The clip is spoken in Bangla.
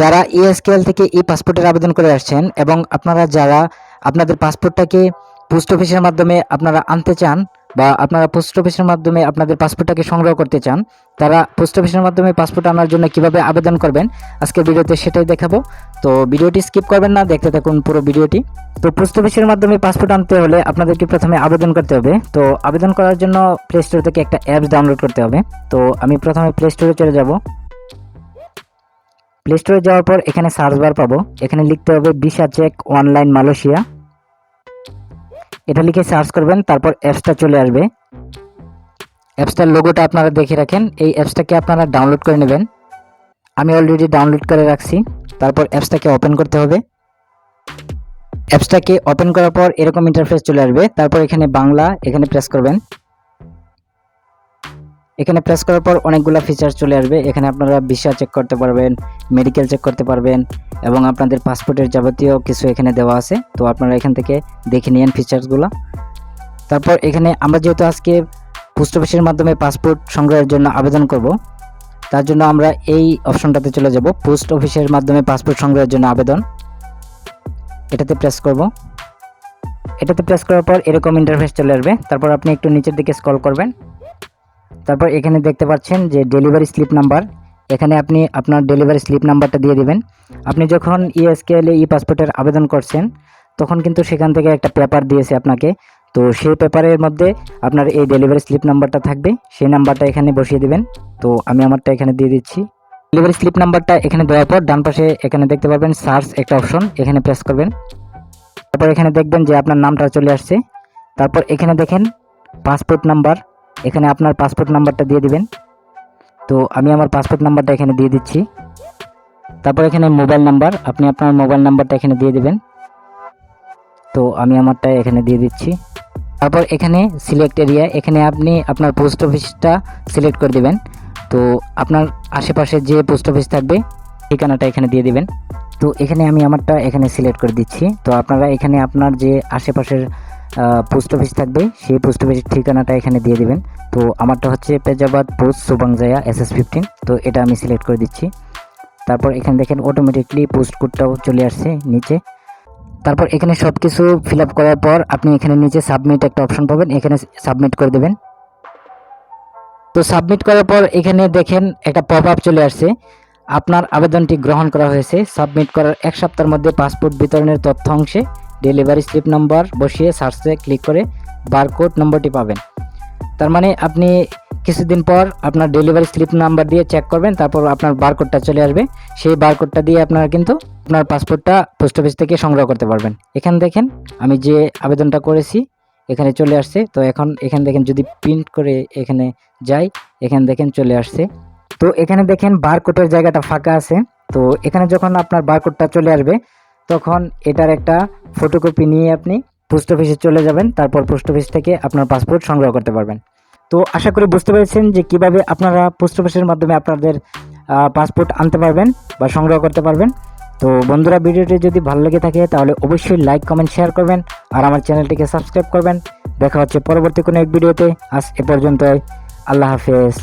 যারা ইএসকেএল থেকে ই পাসপোর্টের আবেদন করে আসছেন এবং আপনারা যারা আপনাদের পাসপোর্টটাকে পোস্ট অফিসের মাধ্যমে আপনারা আনতে চান বা আপনারা পোস্ট অফিসের মাধ্যমে আপনাদের পাসপোর্টটাকে সংগ্রহ করতে চান, তারা পোস্ট অফিসের মাধ্যমে পাসপোর্ট আনার জন্য কীভাবে আবেদন করবেন, আজকের ভিডিওতে সেটাই দেখাবো। তো ভিডিওটি স্কিপ করবেন না, দেখতে থাকুন পুরো ভিডিওটি। তো পোস্ট অফিসের মাধ্যমে পাসপোর্ট আনতে হলে আপনাদেরকে প্রথমে আবেদন করতে হবে। তো আবেদন করার জন্য প্লে স্টোর থেকে একটা অ্যাপস ডাউনলোড করতে হবে। তো আমি প্রথমে প্লে স্টোরে চলে যাব। প্লে স্টোরে যাওয়ার পর এখানে সার্চ বার পাবো। এখানে লিখতে হবে ভিসা চেক অনলাইন মালয়েশিয়া এটা লিখে সার্চ করবেন, তারপর অ্যাপসটা চলে আসবে। অ্যাপসটার লোগোটা আপনারা দেখে রাখেন। এই অ্যাপসটাকে আপনারা ডাউনলোড করে নেবেন। আমি অলরেডি ডাউনলোড করে রাখছি। তারপর অ্যাপসটাকে ওপেন করতে হবে। অ্যাপসটাকে ওপেন করার পর এরকম ইন্টারফেস চলে আসবে। তারপর এখানে বাংলা, এখানে প্রেস করবেন। এখানে প্রেস করার পর অনেকগুলো ফিচার চলে আসবে। এখানে আপনারা ভিসা চেক করতে পারবেন মেডিকেল চেক করতে পারবেন এবং আপনাদের পাসপোর্টের যাবতীয় কিছু এখানে দেওয়া আছে। তো আপনারা এখান থেকে দেখে নিন ফিচার্সগুলো তারপর এখানে আমরা যেহেতু আজকে পোস্ট অফিসের মাধ্যমে পাসপোর্ট সংগ্রহের জন্য আবেদন করব, তার জন্য আমরা এই অপশনটাতে চলে যাব পোস্ট অফিসের মাধ্যমে পাসপোর্ট সংগ্রহের জন্য আবেদন। এটাতে প্রেস করব। এটাতে প্রেস করার পর এরকম ইন্টারফেস চলে আসবে। তারপর আপনি একটু নিচের দিকে স্ক্রল করবেন। তারপর এখানে দেখতে পাচ্ছেন যে ডেলিভারি স্লিপ নাম্বার এখানে আপনি আপনার ডেলিভারি স্লিপ নাম্বারটা দিয়ে দিবেন। আপনি যখন ইএসকেএল ই পাসপোর্টের আবেদন করছেন, তখন কিন্তু সেখান থেকে একটা পেপার দিয়েছে আপনাকে। তো সেই পেপারের মধ্যে আপনার এই ডেলিভারি স্লিপ নাম্বারটা থাকবে। সেই নাম্বারটা এখানে বসিয়ে দিবেন। তো আমি আমারটা এখানে দিয়ে দিচ্ছি। ডেলিভারি স্লিপ নাম্বারটা এখানে দেওয়ার পর ডান পাশে এখানে দেখতে পাবেন সার্চ একটা অপশন এখানে প্রেস করবেন। তারপর এখানে দেখবেন যে আপনার নামটা চলে আসছে। তারপর এখানে দেখেন পাসপোর্ট নাম্বার এখানে আপনার পাসপোর্ট নাম্বারটা দিয়ে দিবেন। তো আমি আমার পাসপোর্ট নাম্বারটা এখানে দিয়ে দিচ্ছি। তারপর এখানে মোবাইল নাম্বার আপনি আপনার মোবাইল নাম্বারটা এখানে দিয়ে দিবেন। তো আমি আমারটা এখানে দিয়ে দিচ্ছি। তারপর এখানে সিলেক্ট এরিয়া এখানে আপনি আপনার পোস্ট অফিসটা সিলেক্ট করে দিবেন। তো আপনার আশেপাশে যে পোস্ট অফিস থাকবে, ঠিকানাটা এখানে দিয়ে দিবেন। তো এখানে আমি আমারটা এখানে সিলেক্ট করে দিচ্ছি। তো আপনারা এখানে আপনার যে আশেপাশের পোস্ট অফিস থাকবে। সেই পোস্ট অফিসের ঠিকানাটা এখানে দিয়ে দিবেন। তো আমারটা হচ্ছে পেজাবাদ পোস্ট সুবাংজায়া এস এস ফিফটিন তো এটা আমি সিলেক্ট করে দিচ্ছি। তারপর এখানে দেখেন অটোমেটিকলি পোস্ট কোডটাও চলে আসছে নিচে। তারপর এখানে সব কিছু ফিল আপ করার পর আপনি এখানে নিচে সাবমিট একটা অপশন পাবেন। এখানে সাবমিট করে দেবেন। তো সাবমিট করার পর এখানে দেখেন একটা পপ আপ চলে আসছে। আপনার আবেদনটি গ্রহণ করা হয়েছে। সাবমিট করার এক সপ্তাহের মধ্যে পাসপোর্ট বিতরণের তথ্য অংশে। ডেলিভারি স্লিপ নম্বর বসিয়ে সার্চে ক্লিক করে বারকোড নম্বরটি পাবেন। তার মানে আপনি কিছুদিন পর আপনার ডেলিভারি স্লিপ নাম্বার দিয়ে চেক করবেন, তারপর আপনার বারকোডটা চলে আসবে। সেই বারকোডটা দিয়ে আপনারা কিন্তু আপনার পাসপোর্টটা পোস্ট অফিস থেকে সংগ্রহ করতে পারবেন। এখানে দেখেন, আমি যে আবেদনটা করেছি, এখানে চলে আসছে। তো এখন এখানে দেখেন, যদি প্রিন্ট করে এখানে যাই, এখানে দেখেন চলে আসছে। তো এখানে দেখেন, বারকোডের জায়গাটা ফাঁকা আছে। তো এখানে যখন আপনার বারকোডটা চলে আসবে তখন এটার একটা ফটোকপি নিয়ে আপনি পোস্ট অফিসে চলে যাবেন, তারপর পোস্ট অফিস থেকে আপনার পাসপোর্ট সংগ্রহ করতে পারবেন। তো আশা করি বুঝতে পেরেছেন যে কীভাবে আপনারা পোস্ট অফিসের মাধ্যমে আপনাদের পাসপোর্ট আনতে পারবেন বা সংগ্রহ করতে পারবেন। তো বন্ধুরা, ভিডিওটি যদি ভালো লেগে থাকে, তাহলে অবশ্যই লাইক কমেন্ট শেয়ার করবেন আর আমার চ্যানেলটিকে সাবস্ক্রাইব করবেন। দেখা হচ্ছে পরবর্তী কোনো এক ভিডিওতে। আজ এ পর্যন্তই। আল্লাহ হাফেজ।